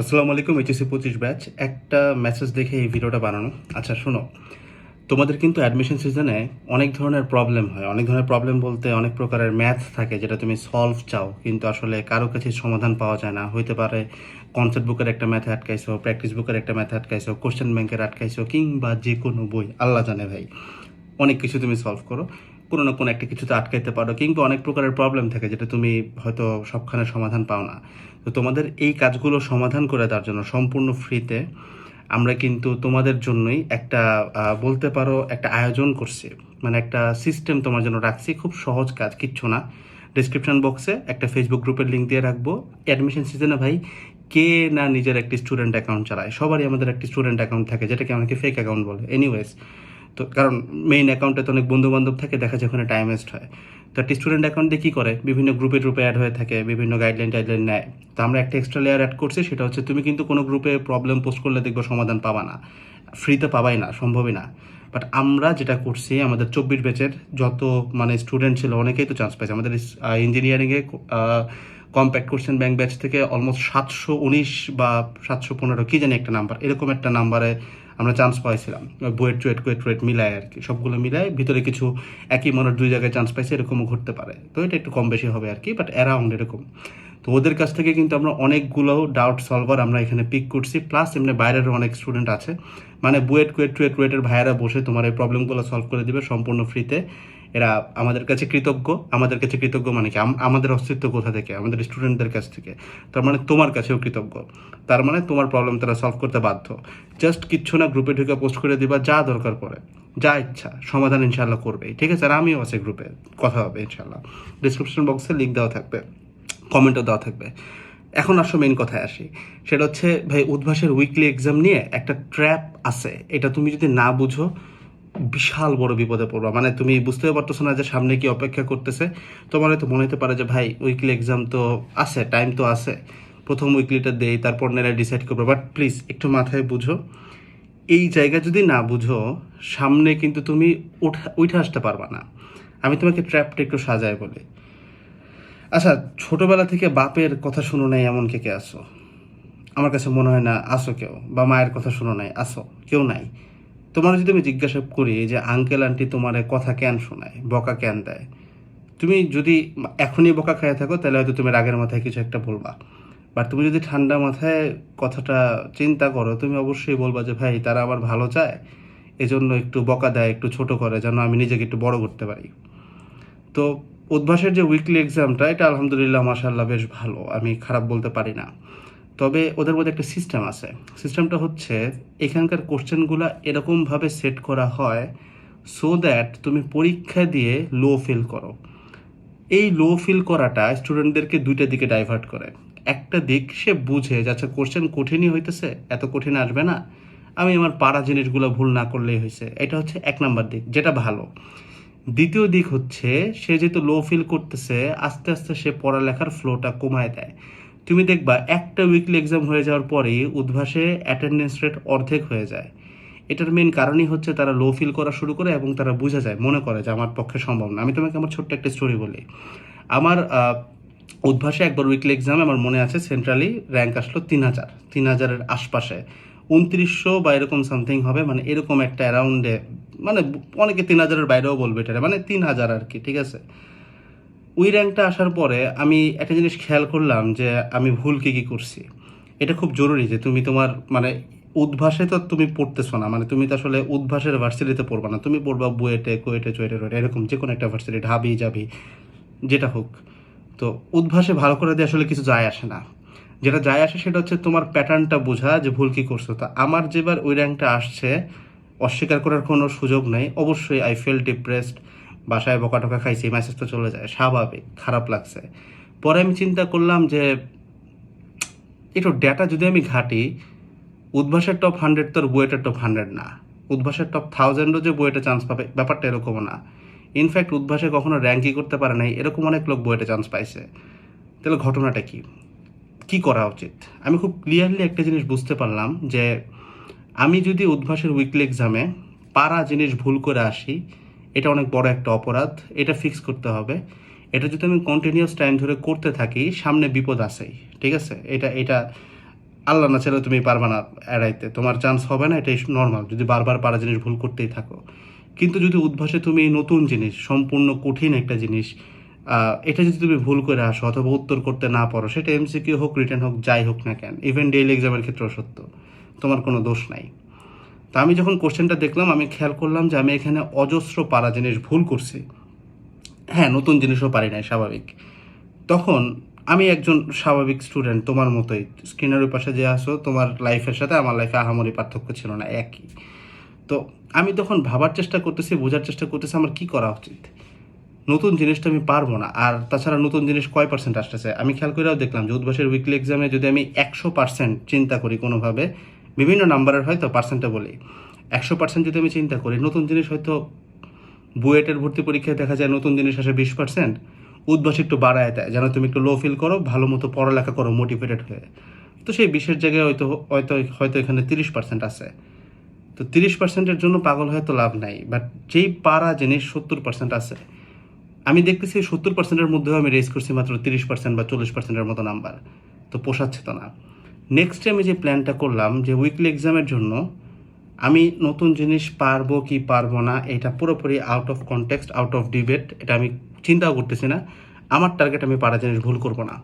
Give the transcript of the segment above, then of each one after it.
আসসালামু আলাইকুম এইচএসি পঁচিশ ব্যাচ। একটা মেসেজ দেখে এই ভিডিওটা বানানো। আচ্ছা শোনো, তোমাদের কিন্তু অ্যাডমিশন সিজনে অনেক ধরনের প্রবলেম হয়। অনেক ধরনের প্রবলেম বলতে অনেক প্রকারের ম্যাথ থাকে যেটা তুমি সলভ চাও। কিন্তু আসলে কারও কাছে সমাধান পাওয়া যায় না। হইতে পারে কনসেপ্ট বুকের একটা ম্যাথে আটকাইছো প্র্যাকটিস বুকের একটা ম্যাথে আটকাইছো কোশ্চেন ব্যাংকের আটকাইছো, কিংবা যে কোনো বই, আল্লাহ জানে ভাই, অনেক কিছু তুমি সলভ করো। কোনো না কোনো একটা কিছুতে আটকাইতে পারো কিংবা অনেক প্রকারের প্রবলেম থাকে যেটা তুমি হয়তো সবখানে সমাধান পাও না। তো তোমাদের এই কাজগুলো সমাধান করে দেওয়ার জন্য সম্পূর্ণ ফ্রিতে আমরা কিন্তু তোমাদের জন্যই একটা বলতে পারো একটা আয়োজন করছি। মানে একটা সিস্টেম তোমার জন্য রাখছি, খুব সহজ কাজ, কিচ্ছু না। ডিসক্রিপশন বক্সে একটা ফেসবুক গ্রুপের লিঙ্ক দিয়ে রাখব। অ্যাডমিশন সিজনে ভাই, কে না নিজের একটি স্টুডেন্ট অ্যাকাউন্ট চালায়? সবারই আমাদের একটি স্টুডেন্ট অ্যাকাউন্ট থাকে, যেটাকে অনেকে ফেক অ্যাকাউন্ট বলে। এনিওয়েজ তো কারণ মেইন অ্যাকাউন্টে তো অনেক বন্ধু বান্ধব থাকে, দেখা যায় ওখানে টাইম ওয়েস্ট হয়। তো একটি স্টুডেন্ট অ্যাকাউন্ট কী করে? বিভিন্ন গ্রুপে গ্রুপে অ্যাড হয়ে থাকে, বিভিন্ন গাইডলাইন টাইডলাইন নেয়। তো আমরা একটা এক্সট্রা লেয়ার অ্যাড করছি, সেটা হচ্ছে তুমি কিন্তু কোনো গ্রুপে প্রবলেম পোস্ট করলে দেখব সমাধান পাবা না। ফ্রিতে পাবাই না, সম্ভবই না। বাট আমরা যেটা করছি, আমাদের চব্বিশ ব্যাচের যত মানে স্টুডেন্ট ছিল, অনেকেই তো চান্স পাইছে। আমাদের ইঞ্জিনিয়ারিংয়ে কম্প্যাক্ট কোশ্চেন ব্যাংক ব্যাচ থেকে অলমোস্ট সাতশো উনিশ বা সাতশো পনেরো, কী জানি একটা নাম্বার এরকম একটা নাম্বারে আমরা চান্স পাইছিলাম। বুয়েট টুয়েট কুয়েট টুয়েট মিলায় আর কি, সবগুলো মিলায় ভিতরে কিছু একই মনের দুই জায়গায় চান্স পাইছে, এরকমও ঘটতে পারে। তো এটা একটু কম বেশি হবে আর কি বাট অ্যারাউন্ড এরকম। তো ওদের কাছ থেকে কিন্তু আমরা অনেকগুলো ডাউট সলভার আমরা এখানে পিক করছি প্লাস এমনি বাইরেরও অনেক স্টুডেন্ট আছে। মানে বুয়েট কুয়েট টুয়েট টুয়েটের ভাইয়েরা বসে তোমার এই প্রবলেমগুলো সলভ করে দিবে সম্পূর্ণ ফ্রিতে এরা আমাদের কাছে কৃতজ্ঞ, আমাদের কাছে কৃতজ্ঞ মানে কি? আম- আমাদের অস্তিত্ব কোথা থেকে? আমাদের স্টুডেন্টদের কাছ থেকে। তার মানে তোমার কাছেও কৃতজ্ঞ। তার মানে তোমার প্রবলেম তারা সলভ করতে বাধ্য। জাস্ট কিচ্ছু না গ্রুপে ঢুকে পোস্ট করে দিবা, যা দরকার পড়ে। যা ইচ্ছা, সমাধান ইনশাল্লাহ করবে। ঠিক আছে? আর আমিও আছি গ্রুপে কথা হবে ইনশাল্লাহ ডিসক্রিপশন বক্সে লিঙ্ক দেওয়া থাকবে। কমেন্টও দেওয়া থাকবে। এখন আসো মেন কথায় আসি। সেটা হচ্ছে, ভাই, উদ্ভাসের উইকলি এক্সাম নিয়ে একটা ট্র্যাপ আছে। এটা তুমি যদি না বুঝো বিশাল বড় বিপদে পড়বা। মানে তুমি বুঝতে পারতেছো না যে সামনে কি অপেক্ষা করতেছে। তোমার হয়তো মনে হতে পারে যে, ভাই উইকলি এক্সাম তো আছে টাইম তো আছে। প্রথম উইকলিটা দেই, তারপর নেলা ডিসাইড করব। বাট প্লিজ একটু মাথায় বুঝো। এই জায়গা যদি না বুঝো, সামনে কিন্তু তুমি উঠা, উঠে আসতে পারবা না। আমি তোমাকে ট্র্যাপটা একটু সাজায় বলি। আচ্ছা ছোটবেলা থেকে বাপের কথা শুনো নাই এমন কে কে আসো আমার কাছে মনে হয় না আসো কেউ। বা মায়ের কথা শুনো নাই আসো কেউ নাই। তোমার যদি আমি জিজ্ঞাসা করি যে আঙ্কেল আন্টি তোমার কথা কেন শোনায়, বকা কেন দেয়? তুমি যদি এখনই বকা খেয়ে থাকো, তাহলে হয়তো তুমি রাগের মাথায় কিছু একটা বলবা। বাট তুমি যদি ঠান্ডা মাথায় কথাটা চিন্তা করো, তুমি অবশ্যই বলবা যে, ভাই, তারা আবার ভালো চায়? এজন্য একটু বকা দেয়, একটু ছোট করে, যেন আমি নিজেকে একটু বড় করতে পারি। তো অভ্যাসের যে উইকলি এক্সামটা এটা আলহামদুলিল্লাহ মাশাল্লাহ বেশ ভালো। আমি খারাপ বলতে পারি না। তবে ওদের মধ্যে একটা সিস্টেম আছে। সিস্টেমটা হচ্ছে এখানকার কোশ্চেনগুলো এরকমভাবে সেট করা হয় সো দ্যাট তুমি পরীক্ষা দিয়ে লো ফিল করো। এই লো ফিল করাটা স্টুডেন্টদেরকে দুইটা দিকে ডাইভার্ট করে। একটা দিক সে বুঝে যে আচ্ছা কোশ্চেন কঠিনই হইতেছে, এত কঠিন আসবে না। আমি আমার পাড়া জিনিসগুলো ভুল না করলেই হয়েছে এটা হচ্ছে এক নাম্বার দিক, যেটা ভালো। দ্বিতীয় দিক হচ্ছে, সে যেহেতু লো ফিল করতেছে, আস্তে আস্তে সে পড়ালেখার ফ্লোটা কমায় দেয়। তুমি দেখবা একটা উইকলি এক্সাম হয়ে যাওয়ার পরেই উদ্ভাসে অ্যাটেন্ডেন্স রেট অর্ধেক হয়ে যায়। এটার মেন কারণই হচ্ছে তারা লো ফিল করা শুরু করে এবং তারা বুঝে যায়, মনে করে যে আমার পক্ষে সম্ভব না। আমি তোমাকে আমার ছোট্ট একটা স্টোরি বলি। আমার উদ্ভাসে একবার উইকলি এক্সামে আমার মনে আছে সেন্ট্রালি র্যাঙ্ক আসলো তিন হাজার। তিন হাজারের আশপাশে। উনত্রিশশো বা এরকম সামথিং হবে মানে এরকম একটা অ্যারাউন্ডে মানে অনেকে তিন হাজারের বাইরেও বলবে এটা মানে তিন হাজার আর কি, ঠিক আছে? ওই র্যাঙ্কটা আসার পরে আমি একটা জিনিস খেয়াল করলাম যে আমি ভুল কী কী করছি। এটা খুব জরুরি যে তুমি তোমার মানে উদ্ভাসে তো তুমি পড়তেছো না মানে তুমি তো আসলে উদ্ভাসের ভার্সিটিতে পড়বা না। তুমি পড়বা বুয়েটে, কোয়েটে, চুয়েটে, রয়েটে, এরকম যে কোনো একটা ভার্সিটি ঢাবি যাবি যেটা হোক। তো উদ্ভাসে ভালো করে দিয়ে আসলে কিছু যায় আসে না। যেটা যায় আসে সেটা হচ্ছে তোমার প্যাটার্নটা বোঝা যে ভুল কী করছ। তা আমার যেবার ওই র্যাঙ্কটা আসছে, অস্বীকার করার কোনো সুযোগ নেই। অবশ্যই আই ফিল ডিপ্রেসড বাসায় বকা টকা খাইছি মেসেজ তো চলে যায়। স্বাভাবিক, খারাপ লাগছে। পরে আমি চিন্তা করলাম যে, একটু ডেটা যদি আমি ঘাটি, উদ্ভাসের টপ হান্ড্রেড তোর বুয়েটের টপ হান্ড্রেড না। উদ্ভাসের টপ থাউজেন্ডও যে বুয়েটে চান্স পাবে, ব্যাপারটা এরকমও না। ইনফ্যাক্ট উদ্ভাসে কখনো র্যাঙ্কই করতে পারে নাই, এরকম অনেক লোক বুয়েটে চান্স পাইছে। তাহলে ঘটনাটা কি? কি করা উচিত? আমি খুব ক্লিয়ারলি একটা জিনিস বুঝতে পারলাম যে, আমি যদি উদ্ভাসের উইকলি এক্সামে পারা জিনিস ভুল করে আসি এটা অনেক বড় একটা অপরাধ। এটা ফিক্স করতে হবে। এটা যদি আমি কন্টিনিউস টাইম ধরে করতে থাকি, সামনে বিপদ আসেই ঠিক আছে? এটা এটা আল্লাহ না চাইলে তুমি পারবে না এড়াইতে। তোমার চান্স হবে না, এটাই নর্মাল যদি বারবার পারা জিনিস ভুল করতেই থাকো। কিন্তু যদি উদ্ভাসে তুমি নতুন জিনিস, সম্পূর্ণ কঠিন একটা জিনিস এটা যদি তুমি ভুল করে আসো অথবা উত্তর করতে না পারো, সেটা এমসিকিউ হোক রিটার্ন হোক, যাই হোক না কেন ইভেন ডেইলি এক্সামের ক্ষেত্রেও সত্য। তোমার কোনো দোষ নাই। তো আমি যখন কোশ্চেনটা দেখলাম, আমি খেয়াল করলাম যে আমি এখানে অজস্র পারা জিনিস ভুল করছি। হ্যাঁ নতুন জিনিসও পারি নাই, স্বাভাবিক। তখন আমি একজন স্বাভাবিক স্টুডেন্ট তোমার মতোই। স্ক্রিনের ওই পাশে যে আসো তোমার লাইফের সাথে আমার লাইফে আহামরি পার্থক্য ছিল না, একই। তো আমি তখন ভাবার চেষ্টা করতেছি, বোঝার চেষ্টা করতেছি, আমার কি করা উচিত? নতুন জিনিসটা আমি পারব না। আর তাছাড়া নতুন জিনিস কয় পার্সেন্ট আসতেছে? আমি খেয়াল করেও দেখলাম যে উদ্ভাসের উইকলি এক্সামে যদি আমি একশো পার্সেন্ট চিন্তা করি কোনোভাবে বিভিন্ন নাম্বারের হয়তো পার্সেন্টে বলি একশো পার্সেন্ট যদি আমি চিন্তা করি, নতুন জিনিস হয়তো বুয়েটের ভর্তি পরীক্ষায় দেখা যায় নতুন জিনিস আসে বিশ পার্সেন্ট উদ্ভাস একটু বাড়ায় দেয়। যেন তুমি একটু লো ফিল করো, ভালো মতো পড়ালেখা করো মোটিভেটেড হয়ে। তো সেই বিশের জায়গায় হয়তো হয়তো হয়তো এখানে তিরিশ পার্সেন্ট আছে। তো তিরিশ পার্সেন্টের জন্য পাগল হয়তো লাভ নাই বাট যেই পারা জিনিস সত্তর পার্সেন্ট আছে। আমি দেখতেছি সত্তর পার্সেন্টের মধ্যেও আমি রেস করছি মাত্র তিরিশ পার্সেন্ট বা চল্লিশ পার্সেন্টের মতো নাম্বার তো পোষাচ্ছে তো না। নেক্সট আমি যে প্ল্যানটা করলাম যে উইকলি এক্সামের জন্য, আমি নতুন জিনিস পারব কি পারব না, এটা পুরোপুরি out of context out of debate এটা আমি চিন্তাও করতেছি না। আমার টার্গেট আমি পারা জিনিস ভুল করব না।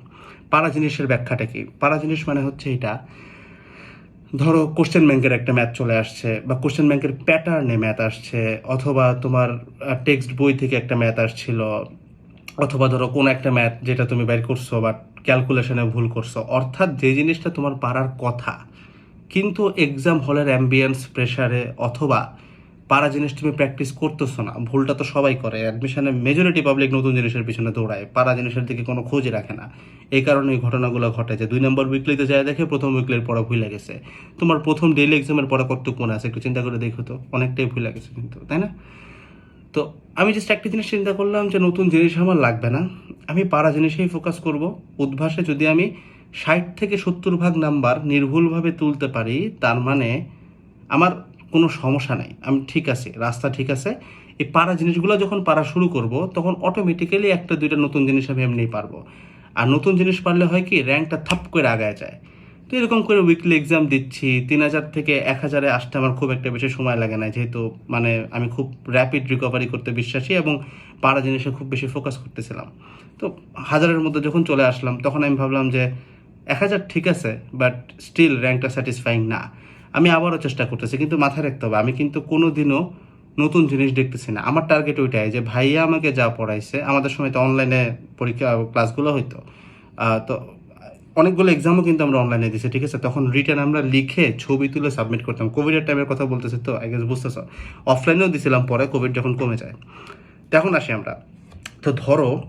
পারা জিনিসের ব্যাখ্যাটা কি? পারা জিনিস মানে হচ্ছে এটা, ধরো কোশ্চেন ব্যাংকের একটা ম্যাথ চলে আসছে, বা কোশ্চেন ব্যাংকের প্যাটার্নে ম্যাথ আসছে, অথবা তোমার টেক্সট বই থেকে একটা ম্যাথ আসছিল অথবা ধরো কোন একটা ম্যাথ যেটা তুমি বের করছ বা ক্যালকুলেশনে ভুল করছ, অর্থাৎ যে জিনিসটা তোমার পারার কথা, কিন্তু এক্সাম হলের অ্যাম্বিয়েন্স প্রেসারে অথবা পারা জিনিস তুমি প্র্যাকটিস করতেছো না, ভুলটা তো সবাই করে অ্যাডমিশনে মেজরিটি পাবলিক নতুন জিনিসের পিছনে দৌড়ায়, পারা জিনিসের দিকে কোনো খোঁজ রাখে না। এই কারণে এই ঘটনাগুলো ঘটে যে দুই নম্বর উইকলিতে যায়, দেখে প্রথম উইকলির পড়া ভুলে গেছে। তোমার প্রথম ডেইলি এক্সামের পড়া কতটুকু মনে আছে? একটু চিন্তা করে দেখো তো, অনেকটাই ভুলে গেছে কিন্তু, তাই না? তো আমি জাস্ট একটা জিনিস চিন্তা করলাম যে নতুন জিনিস আমার লাগবে না। আমি পাড়া জিনিসেই ফোকাস করব। উদ্ভাসে যদি আমি ষাট থেকে সত্তর ভাগ নাম্বার নির্ভুলভাবে তুলতে পারি, তার মানে আমার কোনো সমস্যা নাই। আমি ঠিক আছে, রাস্তা ঠিক আছে। এই পাড়া জিনিসগুলো যখন পারা শুরু করব, তখন অটোমেটিক্যালি একটা দুইটা নতুন জিনিস আমি এমনিই পারব। আর নতুন জিনিস পারলে হয় কি র্যাঙ্কটা থাপ করে আগায় যায়। তো এরকম করে উইকলি এক্সাম দিচ্ছি? তিন হাজার থেকে এক হাজারে আসতে আমার খুব একটা বেশি সময় লাগে না, যেহেতু মানে আমি খুব র্যাপিড রিকভারি করতে বিশ্বাসী এবং পাড়া জিনিসে খুব বেশি ফোকাস করতেছিলাম। তো হাজারের মধ্যে যখন চলে আসলাম, তখন আমি ভাবলাম যে এক হাজার ঠিক আছে বাট স্টিল র্যাঙ্কটা স্যাটিসফাইং না। আমি আবারও চেষ্টা করতেছি, কিন্তু মাথায় রাখতে হবে, আমি কিন্তু কোনো দিনও নতুন জিনিস দেখতেছি না। আমার টার্গেট ওইটাই যে ভাইয়া আমাকে যা পড়াইছে, আমাদের সময় তো অনলাইনে পরীক্ষা ক্লাসগুলো হইতো। তো অনেকগুলো এক্সামও কিন্তু আমরা অনলাইনে দিছি, ঠিক আছে? তখন রিটার্ন আমরা লিখে ছবি তুলে সাবমিট করতাম। কোভিডের টাইমের কথা বলতেছি তো আই গেস বুঝতেছ? অফলাইনেও দিছিলাম, পরে কোভিড যখন কমে যায়। তখন আসি আমরা। তো ধরো,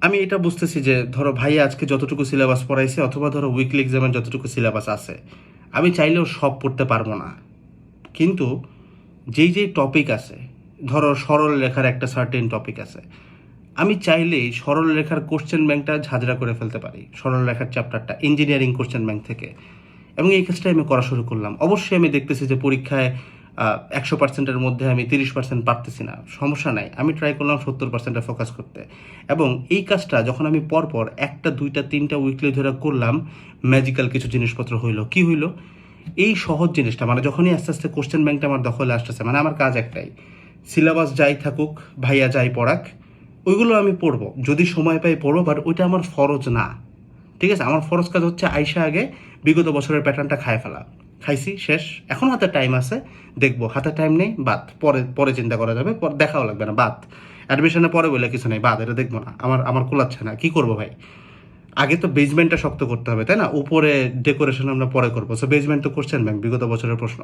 আমি এটা বুঝতেছি যে, ধরো ভাই আজকে যতটুকু সিলেবাস পড়াইছে, অথবা ধরো উইকলি এক্সামের যতটুকু সিলেবাস আছে, আমি চাইলেও সব পড়তে পারব না। কিন্তু যেই যেই টপিক আছে, ধরো সরল লেখার একটা সার্টেন টপিক আছে আমি চাইলেই সরল লেখার কোশ্চেন ব্যাংকটা ঝাঁঝরা করে ফেলতে পারি সরল লেখার চ্যাপ্টারটা ইঞ্জিনিয়ারিং কোশ্চেন ব্যাংক থেকে। এবং এই কাজটাই আমি করা শুরু করলাম। অবশ্যই আমি দেখতেছি যে পরীক্ষায় একশো পার্সেন্টের মধ্যে আমি তিরিশ পার্সেন্ট পারতেছি না। সমস্যা নাই, আমি ট্রাই করলাম সত্তর পার্সেন্টে ফোকাস করতে। এবং এই কাজটা যখন আমি পরপর একটা, দুইটা, তিনটা উইকলি ধরে করলাম ম্যাজিক্যাল কিছু জিনিসপত্র হইল। কি হইল? এই সহজ জিনিসটা মানে যখনই আস্তে আস্তে কোশ্চেন ব্যাংকটা আমার দখলে আসতেছে মানে আমার কাজ একটাই সিলেবাস যাই থাকুক, ভাইয়া যাই পড়াক ওইগুলো আমি পড়ব। যদি সময় পাই পড়ব বাট ওইটা আমার ফরজ না। ঠিক আছে? আমার ফরজ কাজ হচ্ছে আইসা আগে বিগত বছরের প্যাটার্নটা খায় ফেলা। খাইছি, শেষ। এখন হাতে টাইম আছে, দেখব। হাতে টাইম নেই, বাদ। পরে পরে চিন্তা করা যাবে দেখাও লাগবে না, বাদ। অ্যাডমিশনে পরে বলে কিছু নেই, বাদ, এটা দেখব না। আমার আমার কুলাচ্ছে না। কি করব ভাই? আগে তো বেজমেন্টটা শক্ত করতে হবে, তাই না? উপরে ডেকোরেশন আমরা পরে করব। সো বেজমেন্ট তো কোশ্চেন ব্যাংক বিগত বছরের প্রশ্ন।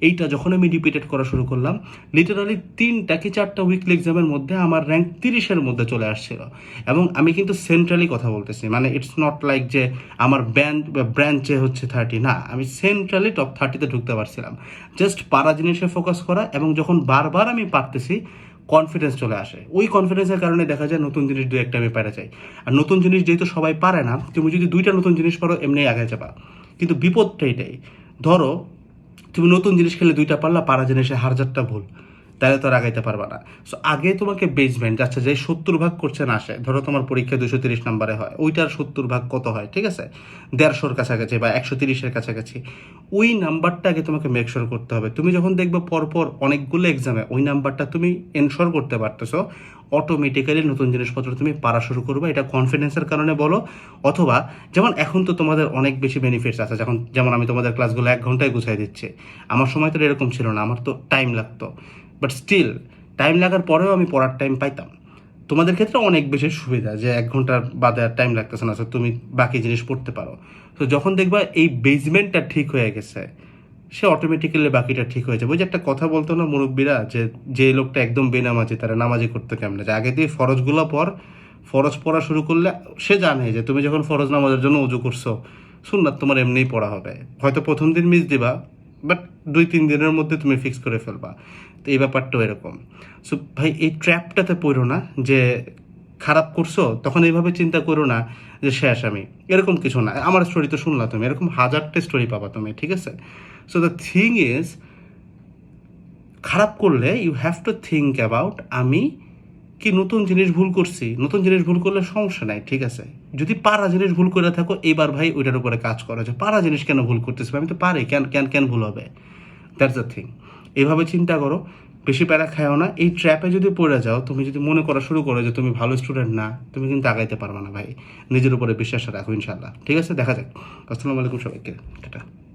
এইটা যখন আমি রিপিটেড করা শুরু করলাম লিটারালি তিনটা কি চারটা উইকলি এক্সামের মধ্যে আমার র্যাঙ্ক তিরিশের মধ্যে চলে আসছিল। এবং আমি কিন্তু সেন্ট্রালি কথা বলতেছি। মানে ইটস নট লাইক যে আমার ব্যান্ড ব্রাঞ্চে হচ্ছে থার্টি না, আমি সেন্ট্রালি টপ থার্টিতে ঢুকতে পারছিলাম। জাস্ট পারা জিনিসে ফোকাস করা এবং যখন বারবার আমি পারতেছি কনফিডেন্স চলে আসে। ওই কনফিডেন্সের কারণে দেখা যায় নতুন জিনিস দু একটা আমি পেরে চাই আর নতুন জিনিস যেহেতু সবাই পারে না, তুমি যদি দুইটা নতুন জিনিস পারো, এমনি আগে যাবা। কিন্তু বিপদটা এটাই। ধরো, তুমি নতুন জিনিস খেলে দুইটা পারলা, পারা জিনিসে হাজারটা ভুল। তাহলে তো আর আগাইতে পারবা না। সো আগে তোমাকে বেসমেন্ট আচ্ছা যে সত্তর ভাগ করছেন আসে, ধরো তোমার পরীক্ষা দুশো তিরিশ নাম্বারে হয়, ওইটার সত্তর ভাগ কত হয়, ঠিক আছে? দেড়শোর কাছাকাছি বা একশো তিরিশের কাছাকাছি। ওই নাম্বারটা আগে তোমাকে মেকশোর করতে হবে। তুমি যখন দেখবে পরপর অনেকগুলো এক্সামে ওই নাম্বারটা তুমি এনশোর করতে পারতেছো অটোমেটিক্যালি নতুন জিনিসপত্র তুমি পারা শুরু করবে। এটা কনফিডেন্সের কারণে বলো, অথবা যেমন এখন তো তোমাদের অনেক বেশি বেনিফিটস আছে যখন যেমন আমি তোমাদের ক্লাসগুলো এক ঘন্টায় গুছাই দিচ্ছি। আমার সময় তো এরকম ছিল না, আমার তো টাইম লাগতো। বাট স্টিল টাইম লাগার পরেও আমি পড়ার টাইম পাইতাম। তোমাদের ক্ষেত্রে অনেক বেশি সুবিধা যে এক ঘণ্টার বাদে আর টাইম লাগতেছে না so তুমি বাকি জিনিস পড়তে পারো। তো যখন দেখবা এই বেজমেন্টটা ঠিক হয়ে গেছে, সে অটোমেটিক্যালি বাকিটা ঠিক হয়ে যাবে। ওই যে একটা কথা বলতো না মুরব্বীরা যে যে লোকটা একদম বেনামাজি, তারা নামাজি করতে কেমন? যে আগে দিয়ে ফরজগুলো পর ফরজ পড়া শুরু করলে সে জানে যে তুমি যখন ফরজ নামাজের জন্য উজু করছ, সুন্নাত তোমার এমনিই পড়া হবে। হয়তো প্রথম দিন মিস দিবা বাট দুই, তিন দিনের মধ্যে তুমি ফিক্স করে ফেলবা। তো এই ব্যাপারটাও এরকম। সো ভাই, এই ট্র্যাপটাতে পড়ো না যে খারাপ করছ, তখন এইভাবে চিন্তা করো না যে শেষ আমি। এরকম কিছু না। আমার স্টোরি তো শুনলা তুমি। এরকম হাজারটা স্টোরি পাবা তুমি, ঠিক আছে? সো দ্য থিং ইজ খারাপ করলে you have to think about আমি কি নতুন জিনিস ভুল করছি? নতুন জিনিস ভুল করলে সমস্যা নাই, ঠিক আছে? যদি পারা জিনিস ভুল করে থাকো, এবার ভাই ওইটার উপরে কাজ করা যে পারা জিনিস কেন ভুল করতেছি? আমি তো পারি, কেন কেন কেন ভুল হবে? দ্যাটস দ্য থিং এভাবে চিন্তা করো, বেশি প্যারা খায়ও না। এই ট্র্যাপে যদি পড়ে যাও, তুমি যদি মনে করা শুরু করো যে তুমি ভালো স্টুডেন্ট না, তুমি কিন্তু আগাইতে পারবে না ভাই। নিজের উপরে বিশ্বাস রাখো ইনশাল্লাহ ঠিক আছে? দেখা যাক। আসসালামু আলাইকুম সবাইকে। টাটা।